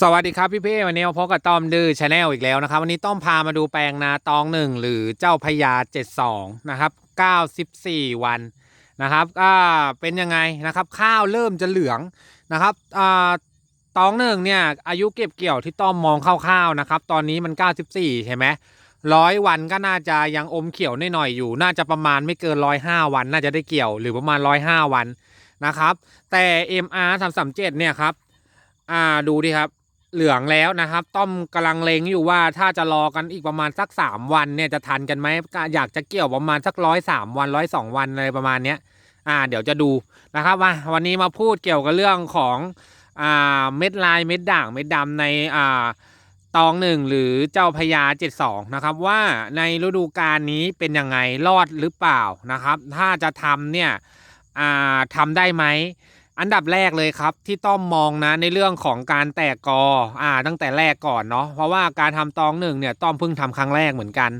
สวัสดีครับพี่เพ่วันนี้มาพบกับต้อมดื้อชาแนลอีกแล้วนะครับ วันนี้ต้อมพามาดูแปลงนาตองหนึ่งหรือเจ้าพญา72นะครับ94วันนะครับก็เป็นยังไงนะครับ ข้าวเริ่มจะเหลืองนะครับอ่าตองหนึ่งเนี่ยอายุเก็บเกี่ยวที่ต้อมมองคร่าวๆนะครับ ตอนนี้มัน94ใช่ไหมร้อยวันก็น่าจะยังอมเขียวหน่อยๆอยู่ น่าจะประมาณไม่เกิน105วัน น่าจะได้เกี่ยวหรือประมาณ105วันนะครับ แต่ MR 337เนี่ยครับอ่าดูดิครับ เหลืองแล้วนะครับ ต้อมกำลังเลงอยู่ว่าถ้าจะรอกันอีกประมาณสักสามวันเนี่ยจะทันกันไหมอยากจะเกี่ยวประมาณสักร้อยสามวันร้อยสองวันอะไรประมาณเนี้ยอ่าเดี๋ยวจะดูนะครับว่าวันนี้มาพูดเกี่ยวกับเรื่องของอ่าเม็ดลายเม็ดด่างเม็ดดำในอ่าตองหนึ่งหรือเจ้าพญาเจ็ดสองนะครับ ว่าในฤดูกาลนี้เป็นยังไงรอดหรือเปล่านะครับ ถ้าจะทำเนี่ยอ่าทำได้ไหม อันดับแรกเลยครับที่ต้อมมองนะในเรื่องของการแตกกออ่าตั้งแต่แรกก่อนเนาะเพราะว่าการทำตองหนึ่งเนี่ยต้อมเพิ่งทำครั้งแรกเหมือนกัน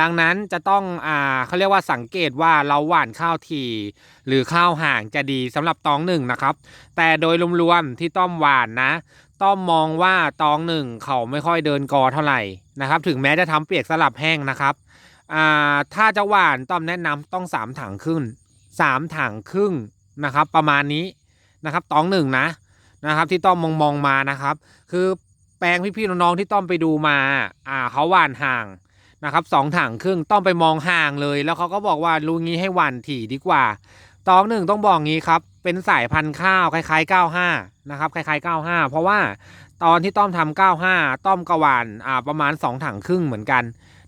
ดังนั้นจะต้องอ่าเขาเรียกว่าสังเกตว่าเราหว่านข้าวทีหรือข้าวห่างจะดีสำหรับตองหนึ่งนะครับ แต่โดยรวมๆที่ต้อมหว่านนะต้อมมองว่าตองหนึ่งเขาไม่ค่อยเดินกอเท่าไหร่นะครับ ถึงแม้จะทำเปียกสลับแห้งนะครับอ่าถ้าจะหว่านต้อมแนะนำต้องสามถังครึ่งสามถังครึ่งนะครับ ประมาณนี้ นะครับตองหนึ่งนะนะครับ ที่ต้อมมองมองมานะครับ คือแปลงพี่ๆน้องๆที่ต้อมไปดูมาอ่าเขาหว่านห่างนะครับสองถังครึ่งต้องไปมองห่างเลย แล้วเขาก็บอกว่ารู้งี้ให้หว่านถี่ดีกว่า ตองหนึ่งต้องบอกงี้ครับเป็นสายพันธุ์ข้าวคล้ายๆ 95 นะครับคล้ายๆ 95 เพราะว่าตอนที่ต้อมทำ95 ต้อมกระหวานอ่าประมาณ 2 ถังครึ่งเหมือนกัน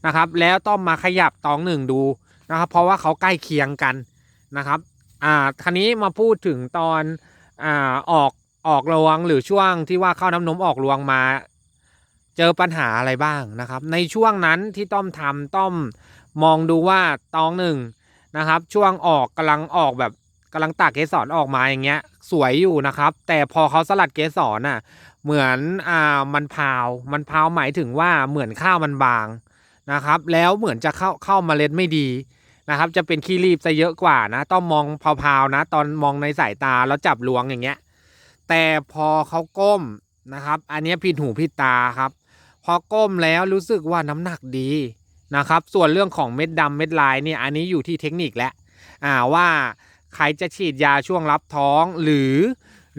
นะครับ แล้วต้อมมาขยับตองหนึ่งดูนะครับ เพราะว่าเขาใกล้เคียงกันนะครับ อ่าคันนี้มาพูดถึงตอน อ่าออกออกรวงหรือช่วงที่ว่าเข้าน้ำนมออกรวงมา เจอปัญหาอะไรบ้างนะครับ ในช่วงนั้นที่ต้อมทำต้อมมองดูว่าตองหนึ่งนะครับ ช่วงออกกำลังออกแบบกำลังตากเกสรออกมาอย่างเงี้ย สวยอยู่นะครับ แต่พอเขาสลัดเกสรน่ะเหมือนอ่ามันพาว มันพาวหมายถึงว่าเหมือนข้าวมันบางนะครับ แล้วเหมือนจะเข้าเข้าเมล็ดไม่ดี นะครับ จะเป็นขี้รีบซะเยอะกว่านะ ต้องมองพาวๆนะ ตอนมองในสายตาแล้วจับลวงอย่างเงี้ย แต่พอเขาก้มนะครับ อันนี้ผิดหูผิดตาครับ พอก้มแล้วรู้สึกว่าน้ำหนักดีนะครับ ส่วนเรื่องของเม็ดดำเม็ดลายเนี่ยอันนี้อยู่ที่เทคนิคแล้วอ่าว่าใครจะฉีดยาช่วงรับท้องหรือ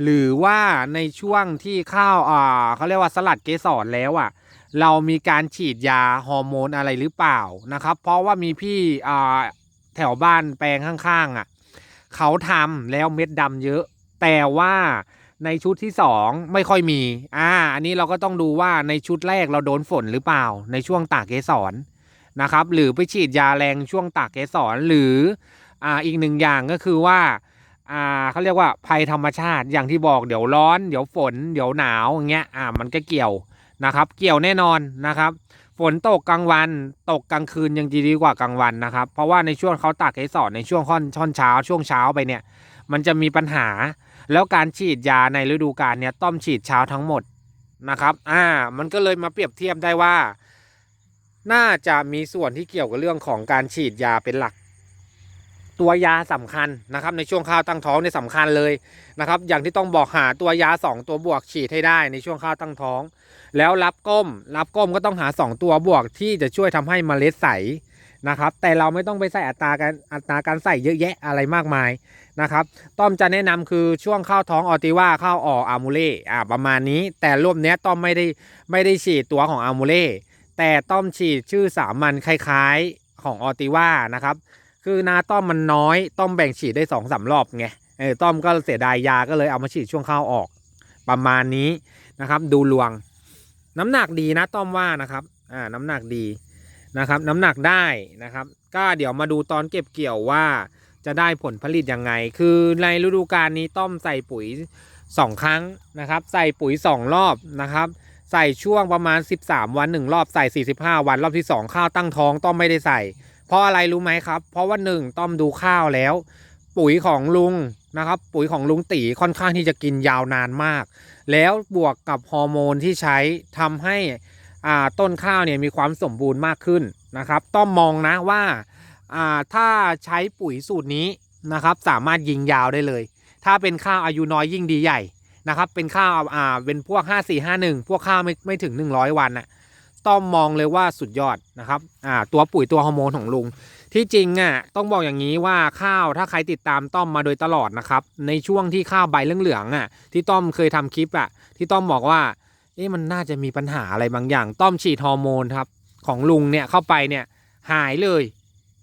หรือว่าในช่วงที่ข้าวอ่าเขาเรียกว่าสลัดเกสรแล้วอะ เรามีการฉีดยาฮอร์โมนอะไรหรือเปล่านะครับ เพราะว่ามีพี่แถวบ้านแปลงข้างๆอะเขาทำแล้วเม็ดดำเยอะ แต่ว่าในชุดที่สองไม่ค่อยมี อ่า อันนี้เราก็ต้องดูว่าในชุดแรกเราโดนฝนหรือเปล่า ในช่วงตากเกสรนะครับ หรือไปฉีดยาแรงช่วงตากเกสรหรืออ่าอีกหนึ่งอย่างก็คือว่าอ่าเขาเรียกว่าภัยธรรมชาติอย่างที่บอกเดี๋ยวร้อน เดี๋ยวฝน เดี๋ยวหนาวอย่างเงี้ยอ่ามันก็เกี่ยว นะครับ เกี่ยวแน่นอนนะครับ ฝนตกกลางวัน ตกกลางคืนยังดีกว่ากลางวันนะครับ เพราะว่าในช่วงเขาตากเกสรในช่วงค่อนช่อนเช้า ช่วงเช้าไปเนี่ย มันจะมีปัญหา แล้วการฉีดยาในฤดูกาลเนี่ยต้องฉีดเช้าทั้งหมดนะครับ อ่า มันก็เลยมาเปรียบเทียบได้ว่า น่าจะมีส่วนที่เกี่ยวกับเรื่องของการฉีดยาเป็นหลัก ตัวยาสำคัญนะครับในช่วงข้าวตั้งท้องเนี่ยสำคัญเลยนะครับอย่างที่ต้องบอกหาตัวยาสองตัวบวกฉีดให้ได้ในช่วงข้าวตั้งท้อง แล้วรับก้ม รับก้มก็ต้องหา 2 ตัวบวกที่จะช่วยทำให้เมล็ดใสนะครับแต่เราไม่ต้องไปใส่อัตราการอัตราการใส่เยอะแยะอะไรมากมายนะครับต้อมจะแนะนำคือช่วงเข้าท้องออติว่าเข้าออกอามูเล่อ่าประมาณนี้ แต่รวมเนี้ยต้อมไม่ได้ไม่ได้ฉีดตัวของอามูเล่แต่ต้อมฉีดชื่อสามัญคล้าย ๆของออติว่านะครับ คือนาต้อมมันน้อยต้อมแบ่งฉีดได้สองสามรอบไงเออต้อมก็เสียดายยาก็เลยเอามาฉีดช่วงเข้าออก ประมาณนี้นะครับ ดูลวง น้ำหนักดีนะต้อมว่านะครับอ่าน้ำหนักดีนะครับ น้ำหนักได้นะครับ ก็เดี๋ยวมาดูตอนเก็บเกี่ยวว่าจะได้ผลผลิตยังไง คือในฤดูกาลนี้ต้อมใส่ปุ๋ย 2 ครั้งนะครับ ใส่ปุ๋ย 2 รอบนะครับ ใส่ช่วงประมาณ 13 วัน 1 รอบ ใส่ 45 วันรอบที่ 2 ข้าวตั้งท้องต้อมไม่ได้ใส่ ราะอะไรรู้ไหมครับ เพราะว่า1ต้อมดูข้าวแล้ว ปุ๋ยของลุงนะครับ ปุ๋ยของลุงตีค่อนข้างที่จะกินยาวนานมาก แล้วบวกกับฮอร์โมนที่ใช้ทำให้อ่าต้นข้าวเนี่ยมีความสมบูรณ์มากขึ้นนะครับ ต้องมองนะว่าอ่าถ้าใช้ปุ๋ยสูตรนี้นะครับ สามารถยิงยาวได้เลย ถ้าเป็นข้าวอายุน้อยยิ่งดีใหญ่นะครับ เป็นข้าวอ่าเป็นพวก 5451 พวกข้าวไม่ไม่ถึง 100 วันน่ะ ต้อมมองเลยว่าสุดยอดนะครับอ่าตัวปุ๋ยตัวฮอร์โมนของลุง ที่จริงอะต้องบอกอย่างนี้ว่าข้าวถ้าใครติดตามต้อมมาโดยตลอดนะครับในช่วงที่ข้าวใบเหลืองๆอะที่ต้อมเคยทำคลิปอะที่ต้อมบอกว่าเอ๊ะมันน่าจะมีปัญหาอะไรบางอย่าง ต้อมฉีดฮอร์โมนครับของลุงเนี่ยเข้าไปเนี่ยหายเลย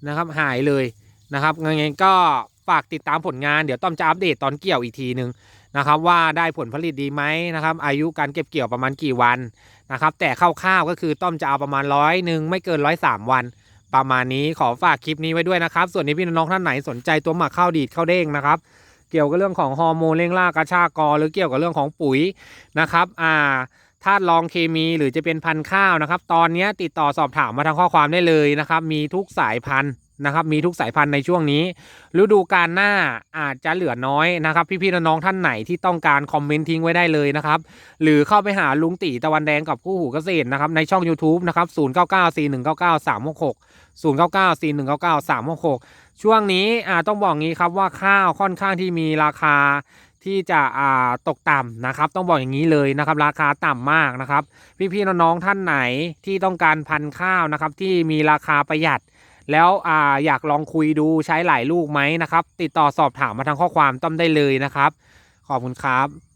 นะครับหายเลยนะครับงั้นก็ฝากติดตามผลงานเดี๋ยวต้อมจะอัปเดตตอนเกี่ยวอีกทีนึง นะครับว่าได้ผลผลิตดีไหมนะครับ อายุการเก็บเกี่ยวประมาณกี่วันนะครับ แต่คร่าวๆก็คือต้อมจะเอาประมาณร้อยหนึ่งไม่เกินร้อยสามวัน ประมาณนี้ขอฝากคลิปนี้ไว้ด้วยนะครับ ส่วนนี้พี่น้องท่านไหนสนใจตัวหมักข้าวดีดข้าวเด้งนะครับเกี่ยวกับเรื่องของฮอร์โมนเร่งล่ากระชากกอหรือเกี่ยวกับเรื่องของปุ๋ยนะครับอ่าธาตุรองเคมีหรือจะเป็นพันธุ์ข้าวนะครับ ตอนนี้ติดต่อสอบถามมาทางข้อความได้เลยนะครับ มีทุกสายพันธุ์ นะครับมีทุกสายพันธุ์ในช่วงนี้ ฤดูกาลหน้าอาจจะเหลือน้อยนะครับ พี่ๆน้องๆท่านไหนที่ต้องการคอมเมนต์ทิ้งไว้ได้เลยนะครับ หรือเข้าไปหาลุงตีตะวันแดงกับคู่หูเกษตรนะครับในช่อง YouTube นะครับ0994199366 099 4199 366 ช่วงนี้อ่าต้องบอกงี้ครับว่าข้าวค่อนข้างที่มีราคาที่จะอ่าตกต่ำนะครับ ต้องบอกอย่างนี้เลยนะครับ ราคาต่ำมากนะครับ พี่ๆน้องๆท่านไหนที่ต้องการพันธุ์ข้าวนะครับ ที่มีราคาประหยัด แล้วอ่าอยากลองคุยดูใช้หลายลูกไหมนะครับ ติดต่อสอบถามมาทางข้อความต้อมได้เลยนะครับ ขอบคุณครับ